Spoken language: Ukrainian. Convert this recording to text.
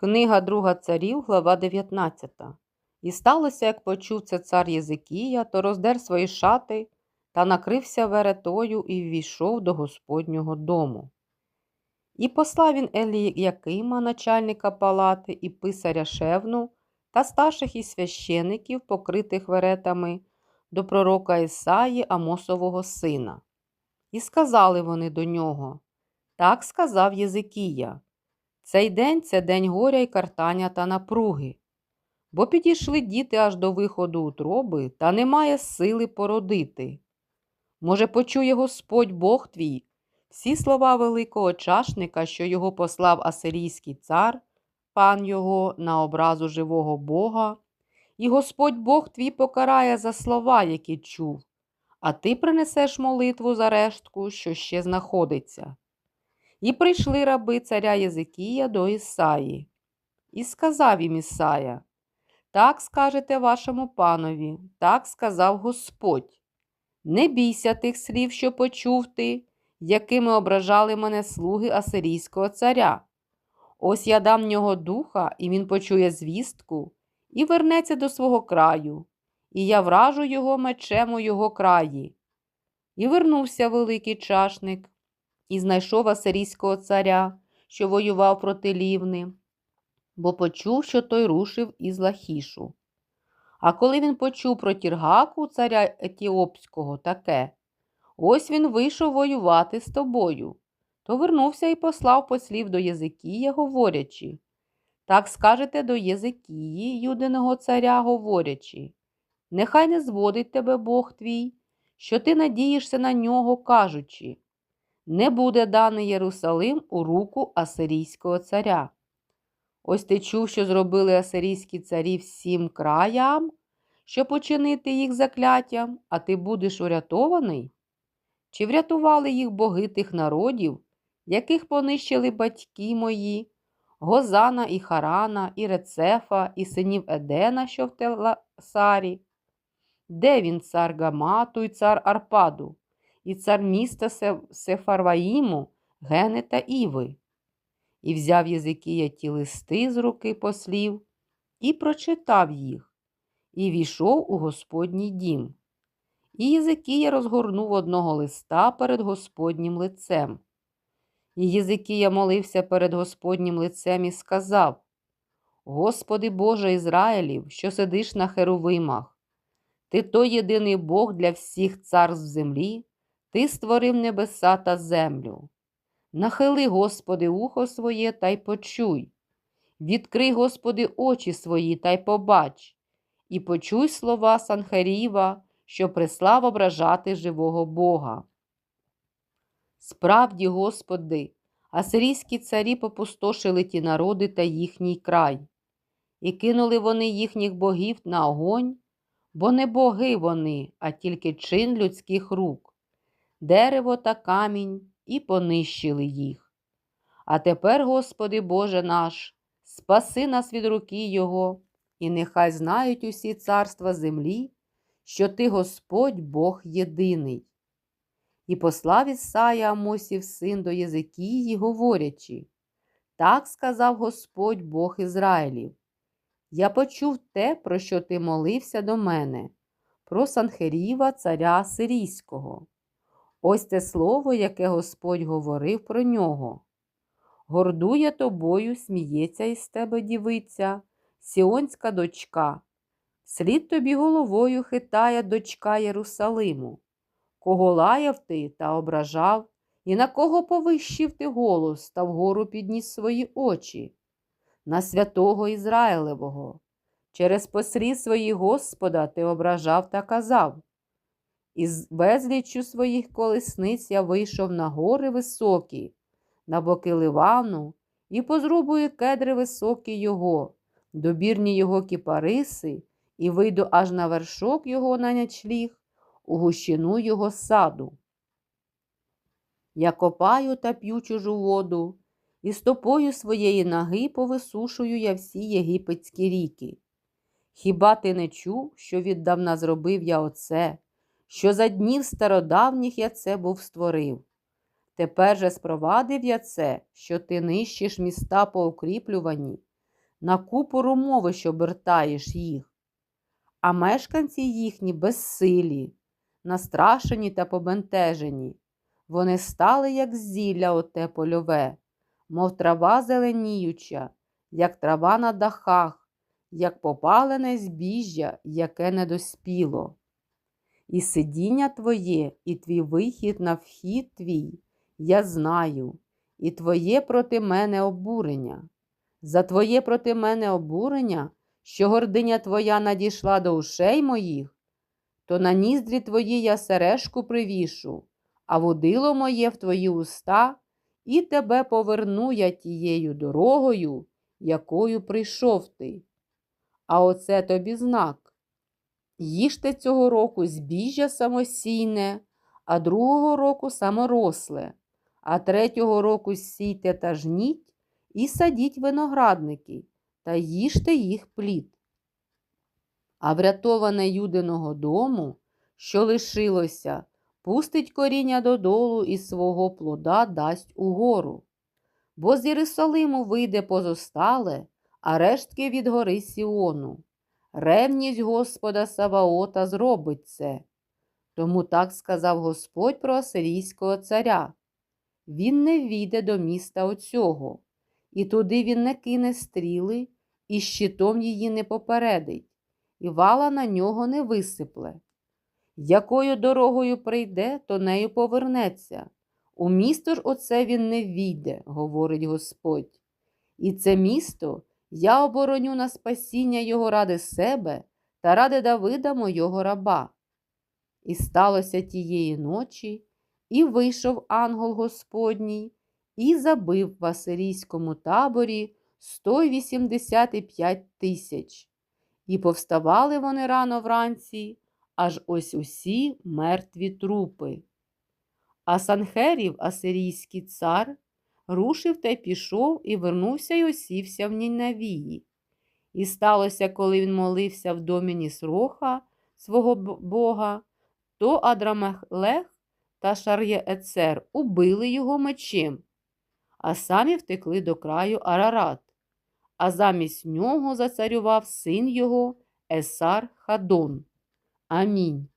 Книга Друга царів, глава 19. І сталося, як почув це цар Єзикія, то роздер свої шати та накрився веретою і ввійшов до Господнього дому. І послав він Еліякима, начальника палати, і писаря Шевну, та старших і священиків, покритих веретами, до пророка Ісаї, Амосового сина. І сказали вони до нього Так сказав Єзикія. Цей день це день горя й картання та напруги. Бо підійшли діти аж до виходу утроби, та немає сили породити. Може, почує Господь Бог твій всі слова великого чашника, що його послав асирійський цар, пан його на образу живого Бога, і Господь Бог твій покарає за слова, які чув, а ти принесеш молитву за рештку, що ще знаходиться. І прийшли раби царя Єзикія до Ісаї. І сказав їм Ісая, так скажете вашому панові, так сказав Господь. Не бійся тих слів, що почув ти, якими ображали мене слуги Асирійського царя. Ось я дам нього духа, і він почує звістку, і вернеться до свого краю, і я вражу його мечем у його краї. І вернувся великий чашник, і знайшов асирійського царя, що воював проти лівни, бо почув, що той рушив із Лахішу. А коли він почув про тіргаку царя Етіопського таке, ось він вийшов воювати з тобою, то вернувся і послав послів до Єзикія, говорячи так скажете до Єзикії, юдиного царя, говорячи нехай не зводить тебе Бог твій, що ти надієшся на нього, кажучи не буде даний Єрусалим у руку Асирійського царя. Ось ти чув, що зробили асирійські царі всім краям, щоб починити їх закляттям, а ти будеш урятований? Чи врятували їх боги тих народів, яких понищили батьки мої, Гозана і Харана, і Рецефа, і синів Едена, що в Теласарі? Де він цар Гамату і цар Арпаду? І цар міста Сефарваїму, Гени та Іви. І взяв Єзикія ті листи з руки послів і прочитав їх, і війшов у Господній дім. І Єзикія розгорнув одного листа перед Господнім лицем. І Єзикія молився перед Господнім лицем і сказав: Господи Боже Ізраїлів, що сидиш на херовимах, Ти той єдиний Бог для всіх царств землі, ти створив небеса та землю. Нахили, Господи, ухо своє та й почуй. Відкрий, Господи, очі свої та й побач, і почуй слова Санхаріва, що прислав ображати живого Бога. Справді, Господи, асирійські царі попустошили ті народи та їхній край, і кинули вони їхніх богів на огонь, бо не боги вони, а тільки чин людських рук дерево та камінь і понищили їх. А тепер, Господи Боже наш, спаси нас від руки Його, і нехай знають усі царства землі, що Ти Господь Бог єдиний. І послав Ісая Амосів син до Єзикії, говорячи, так сказав Господь Бог Ізраїлів. Я почув те, про що ти молився до мене, про Санхеріва, царя Сирійського. Ось те слово, яке Господь говорив про нього. Гордує тобою, сміється із тебе дівиця, сіонська дочка. Слід тобі головою хитає дочка Єрусалиму, кого лаяв ти та ображав, і на кого повищив ти голос та вгору підніс свої очі, на святого Ізраїлевого. Через послід своїх Господа ти ображав та казав із безліччю своїх колесниць я вийшов на гори високі, на боки ливану, і позрубую кедри високі його, добірні його кіпариси, і вийду аж на вершок його на ночліг, у гущину його саду. Я копаю та п'ю чужу воду, і стопою своєї ноги повисушую я всі єгипетські ріки. Хіба ти не чув, що віддавна зробив я оце? Що за днів стародавніх я це був створив. Тепер же спровадив я це, що ти нищиш міста по укріплюванні, на купу ромовищ обертаєш їх, а мешканці їхні безсилі, настрашені та побентежені. Вони стали, як зілля оте польове, мов трава зеленіюча, як трава на дахах, як попалене збіжжя, яке не доспіло. І сидіння твоє, і твій вихід на вхід твій, я знаю, і твоє проти мене обурення. За твоє проти мене обурення, що гординя твоя надійшла до ушей моїх, то на ніздрі твої я сережку привішу, а водило моє в твої уста, і тебе поверну я тією дорогою, якою прийшов ти. А оце тобі знак. Їжте цього року збіжжя самосійне, а другого року саморосле, а третього року сійте та жніть і садіть виноградники та їжте їх плід. А врятоване юдиного дому, що лишилося, пустить коріння додолу і свого плода дасть угору. Бо з Єрусалиму вийде позостале, а рештки від гори Сіону. Ревність Господа Саваота зробить це. Тому так сказав Господь про Асирійського царя. Він не війде до міста оцього, і туди він не кине стріли, і щитом її не попередить, і вала на нього не висипле. Якою дорогою прийде, то нею повернеться. У місто ж оце він не війде, говорить Господь. І це місто я обороню на спасіння його ради себе та ради Давида мого раба. І сталося тієї ночі, і вийшов ангел Господній, і забив в асирійському таборі 185 тисяч. І повставали вони рано вранці, аж ось усі мертві трупи. А Санхерів, асирійський цар, рушив та й пішов і вернувся й осівся в Нінавії. І сталося, коли він молився в домі Нісроха, свого бога, то Адрамехлех та Шар'єецер убили його мечем, а самі втекли до краю Арарат, а замість нього зацарював син його Есар Хадон. Амінь.